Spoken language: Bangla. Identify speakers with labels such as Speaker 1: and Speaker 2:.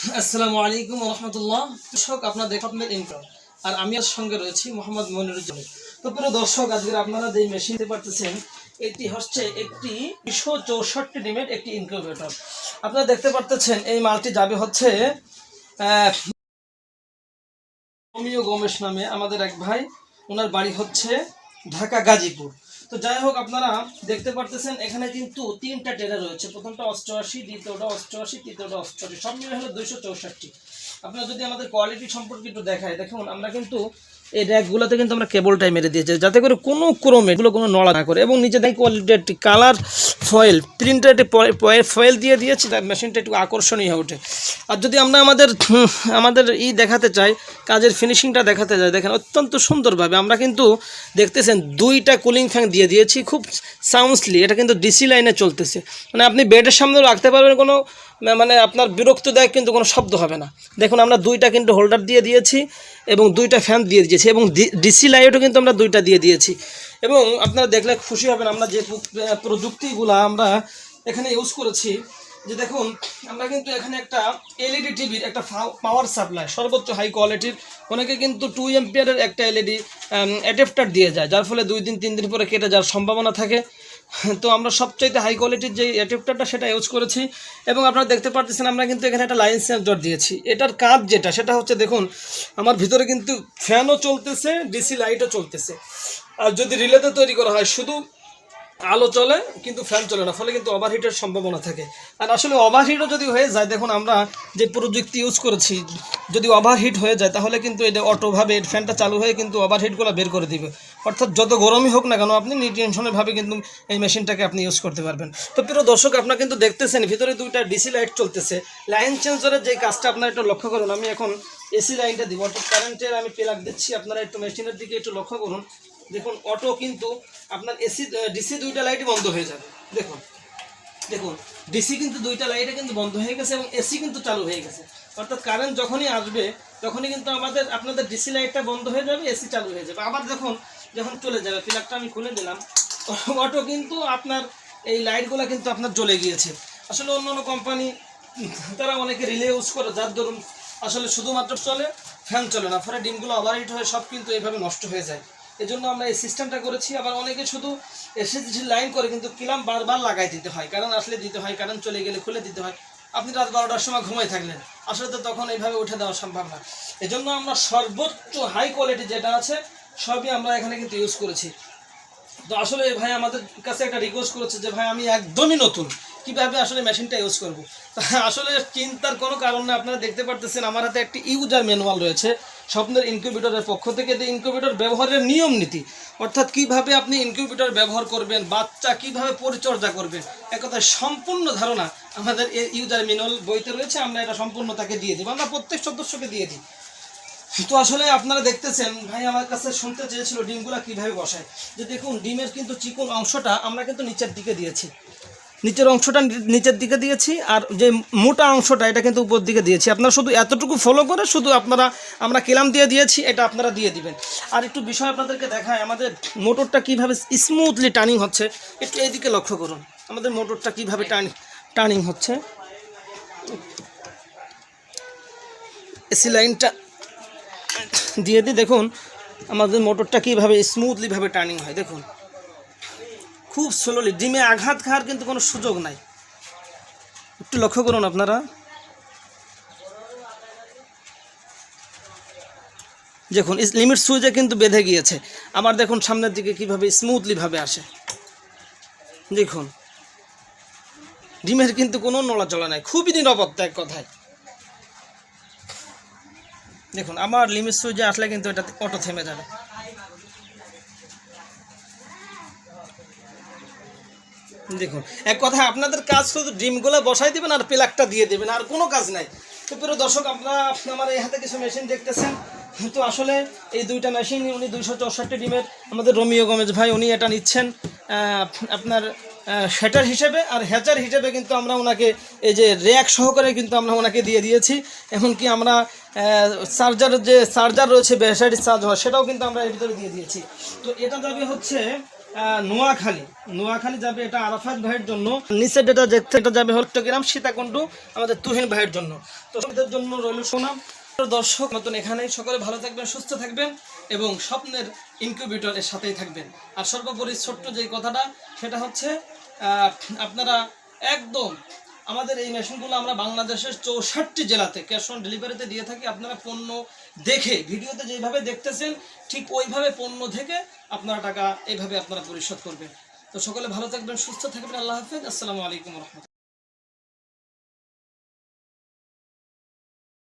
Speaker 1: আসসালামু আলাইকুম রহমতুল্লাহ। দর্শক আপনার দেখবেন ইনকাম আর আমি আর সঙ্গে রয়েছি মোহাম্মদ মনিরুজ্জামান। তো প্রিয় দর্শক আজকে আপনারা যে মেশিন দেখতে পারতেছেন, এটি হচ্ছে একটি দুশো চৌষট্টি ডিমের একটি ইনকিউবেটর আপনারা দেখতে পারতেছেন, এই মালটি যাবে হচ্ছে গোমেশ নামে আমাদের এক ভাই। ওনার বাড়ি হচ্ছে ঢাকা গাজীপুর। তো যাই হোক, আপনারা দেখতে পারতেছেন, এখানে কিন্তু তিনটা টেরা রয়েছে। প্রথমটা অষ্টআশি, দ্বিতীয়টা অষ্টআশি, তৃতীয়টা অষ্টআশি, সব মিলে হলো দুইশো চৌষট্টি। আপনারা যদি আমাদের কোয়ালিটি সম্পর্কে একটু দেখায়, দেখুন, আমরা কিন্তু এই র্যাকগুলোতে কিন্তু আমরা কেবলটাই মেরে দিয়েছি। যাতে করে কোনো ক্রমে এগুলো কোনো নড়া না করে এবং নিচে দেখি কোয়ালিটি একটি কালার ফয়েল প্রিন্টার একটি ফয়েল দিয়ে দিয়েছি, তার মেশিনটা একটু আকর্ষণীয় হয়ে ওঠে। আর যদি আমরা আমাদের আমাদের ই দেখাতে চাই, কাজের ফিনিশিংটা দেখাতে চাই, দেখেন অত্যন্ত সুন্দরভাবে আমরা কিন্তু দেখতেছেন দুইটা কুলিং ফ্যান দিয়ে দিয়েছি, খুব সাউন্ডসলি এটা কিন্তু ডিসি লাইনে চলতেছে। মানে আপনি বেডের সামনেও রাখতে পারবেন কোনো মানে আপনার বিরক্তদায়ক কিন্তু কোনো শব্দ হবে না। দেখুন, আমরা দুইটা কিন্তু হোল্ডার দিয়ে দিয়েছি এবং দুইটা ফ্যান দিয়ে দিয়েছি এবং ডিসি লাইটও কিন্তু আমরা দুইটা দিয়ে দিয়েছি। এবং আপনারা দেখলে খুশি হবেন, আমরা যে প্রু- প্রযুক্তিগুলো আমরা এখানে ইউজ করেছি, যে দেখুন, আমরা কিন্তু এখানে একটা এলইডি টিভির একটা পাওয়ার সাপ্লাই সর্বোচ্চ হাই কোয়ালিটির অনেকে কিন্তু টু এম্পিয়ারের একটা এলইডি অ্যাডাপ্টার দিয়ে যায়, যার ফলে দুই দিন, তিন দিন পরে কেটে যাওয়ার সম্ভাবনা থাকে। তো আমরা সবচাইতে হাই কোয়ালিটির যে অ্যাডাপ্টারটা সেটা ইউজ করেছি এবং আপনারা দেখতে পাচ্ছেন আমরা কিন্তু এখানে একটা লাইন সেন্সর দিয়েছি। এটার কাজ যেটা, সেটা হচ্ছে দেখুন, আমার ভিতরে কিন্তু ফ্যানও চলতেছে ডিসি লাইটও চলতেছে। আর যদি রিলেতে তৈরি করা হয়, শুধু আলো চলে, কিন্তু ফ্যান চলে না, ফলে কিন্তু ওভারহিটের সম্ভাবনা থাকে। আর আসলে ওভারহিটও যদি হয়ে যায়, দেখুন আমরা যে প্রযুক্তি ইউজ করেছি, যদি ওভারহিট হয়ে যায়, তাহলে কিন্তু এটা অটোভাবে ফ্যানটা চালু হয়ে কিন্তু ওভারহিটগুলো বের করে দিবে। অর্থাৎ যত গরমই হোক না কেন আপনি নিটেনশনেভাবে কিন্তু এই মেশিনটাকে আপনি ইউজ করতে পারবেন। তো প্রিয় দর্শক, আপনারা কিন্তু দেখতেছেন, ভিতরে দুইটা ডিসি লাইট চলতেছে। লাইন চেঞ্জারের যে কাজটা আপনারা একটু লক্ষ্য করুন, আমি এখন এসি লাইনটা দিব। অর্থাৎ কারেন্টের আমি প্লাগ দিচ্ছি, আপনারা একটু মেশিনের দিকে একটু লক্ষ্য করুন। দেখুন অটো কিন্তু আপনার এসি ডিসি দুইটা লাইটই বন্ধ হয়ে যাবে। দেখুন দেখুন ডিসি কিন্তু দুইটা লাইটে কিন্তু বন্ধ হয়ে গেছে এবং এসি কিন্তু চালু হয়ে গেছে। অর্থাৎ কারেন্ট যখনই আসবে, তখনই কিন্তু আমাদের, আপনাদের ডিসি লাইটটা বন্ধ হয়ে যাবে এসি চালু হয়ে যাবে। আবার দেখুন যখন চলে যাবে প্লাগটা আমি খুলে দিলাম অটো কিন্তু আপনার এই লাইটগুলো কিন্তু আপনার জ্বলে গিয়েছে। আসলে অন্য অন্য কোম্পানি তারা অনেকে রিলে ইউজ করে, যার দরুন আসলে শুধুমাত্র চলে ফ্যান চলে না, ফলে ডিমগুলো ওভারহিট হয়ে সব কিন্তু এইভাবে নষ্ট হয়ে যায়। এই জন্য আমরা এই সিস্টেমটা করেছি, আবার অনেকে শুধু এসে লাইন করে কিন্তু কিলাম বারবার লাগাই দিতে হয়, কারণ আসলে দিতে হয়, কারণ চলে গেলে খুলে দিতে হয়। আপনি রাত বারোটার সময় ঘুমাই থাকলেন, আসলে তো তখন এইভাবে উঠে দেওয়া সম্ভব না। এজন্য আমরা সর্বোচ্চ হাই কোয়ালিটি যেটা আছে সবই আমরা এখানে কিন্তু ইউজ করেছি। তো আসলে ভাই আমাদের কাছে একটা রিকোয়েস্ট করেছে যে ভাই আমি একদমই নতুন, কীভাবে আসলে মেশিনটা ইউজ করব? আসলে চিন্তার কোনো কারণ নেই আপনারা দেখতে পারতেছেন আমার হাতে একটি ইউজার ম্যানুয়াল রয়েছে, স্বপ্নের ইনকিউবেটরের পক্ষ থেকে যে ইনকিউবেটর ব্যবহারের নিয়ম নীতি, অর্থাৎ কীভাবে আপনি ইনকিউবেটর ব্যবহার করবেন, বাচ্চা কীভাবে পরিচর্যা করবেন একথায় সম্পূর্ণ ধারণা আমাদের এই ইউজার ম্যানুয়াল বইতে রয়েছে, আমরা এটা সম্পূর্ণ তাকে দিয়ে দিব, আমরা প্রত্যেক সদস্যকে দিয়ে দিই। তো আসলে আপনারা দেখতেছেন, ভাই আমার কাছে শুনতে চেয়েছিল ডিমগুলো কীভাবে বসায়। যে দেখুন, ডিমের কিন্তু চিকন অংশটা আমরা কিন্তু নিচের দিকে দিয়েছি। নিচের অংশটা নিচের দিকে দিয়েছি আর যে মোটা অংশটা, এটা কিন্তু উপর দিকে দিয়েছি। আপনারা শুধু এতটুকু ফলো করে শুধু আপনারা, আমরা কেলাম দিয়ে দিয়েছি, এটা আপনারা দিয়ে দিবেন। আর একটু বিষয় আপনাদেরকে দেখায় আমাদের মোটরটা কীভাবে স্মুথলি টার্নিং হচ্ছে, একটু এইদিকে লক্ষ্য করুন। আমাদের মোটরটা কীভাবে টার্নিং টার্নিং হচ্ছে। এসি লাইনটা দিয়ে দিই দেখুন, আমাদের মোটরটা কীভাবে স্মুথলিভাবে টার্নিং হয়, দেখুন। খুব স্লোলি ডিমে আঘাত খাওয়ার কিন্তু কোনো সুযোগ নাই। একটু লক্ষ্য করুন আপনারা। দেখুন লিমিট সুইচে কিন্তু বেঁধে গিয়েছে। আবার দেখুন, সামনের দিকে কীভাবে স্মুথলিভাবে আসে। দেখুন, ডিমের কিন্তু কোনো নড়াচড়া নাই, খুবই নিরাপত্তা এক কথায়। দেখুন, আমার লিমিট সুইচে আসলে কিন্তু এটা অটো থেমে যাবে। দেখুন, এক কথা আপনাদের কাজ শুধু ডিমগুলো বসাই দিবেন আর প্লাগটা দিয়ে দেবেন, আর কোনো কাজ নাই। তো প্রিয় দর্শক, আপনারা আমার এই হাতে কিছু মেশিন দেখতেছেন। তো আসলে এই দুইটা মেশিন উনি দুইশো চৌষট্টি ডিমের আমাদের রোমিও গমেজ ভাই, উনি এটা নিচ্ছেন আপনার শ্যাটার হিসেবে আর হ্যাচার হিসেবে কিন্তু আমরা ওনাকে, এই যে র্যাক সহকারে কিন্তু আমরা ওনাকে দিয়ে দিয়েছি। এমনকি আমরা চার্জার যে চার্জার রয়েছে ব্যাটারি চার্জ হয়, সেটাও কিন্তু আমরা এর ভিতরে দিয়ে দিয়েছি। তো এটা যাবে হচ্ছে নোয়াখালী। নোয়াখালী যাবে এটা আরাফাত ভাইয়ের জন্য। নিচে যেটা দেখতে এটা যাবে হল চট্টগ্রাম সীতাকুণ্ড, আমাদের তুহিন ভাইয়ের জন্য। তো সবাইদের জন্য রইল শোনাম দর্শক মতন এখানেই সকলে ভালো থাকবেন, সুস্থ থাকবেন এবং স্বপ্নের ইনকিউবেটরের সাথেই থাকবেন। আর সর্বোপরি ছোট্ট যে কথাটা, সেটা হচ্ছে আপনারা একদম আমাদের এই মেশিনগুলো আমরা বাংলাদেশের চৌষট্টি জেলাতে ক্যাশ অন ডেলিভারিতে দিয়ে থাকি। আপনারা পণ্য দেখে, ভিডিওতে যেভাবে দেখতেছেন, ঠিক ওইভাবে পণ্য থেকে আপনারা টাকা এইভাবে আপনারা পরিশোধ করবেন। তো সকলে ভালো থাকবেন, সুস্থ থাকবেন, আল্লাহ হাফেজ। আসসালামু আলাইকুম রহমতুল্লাহ।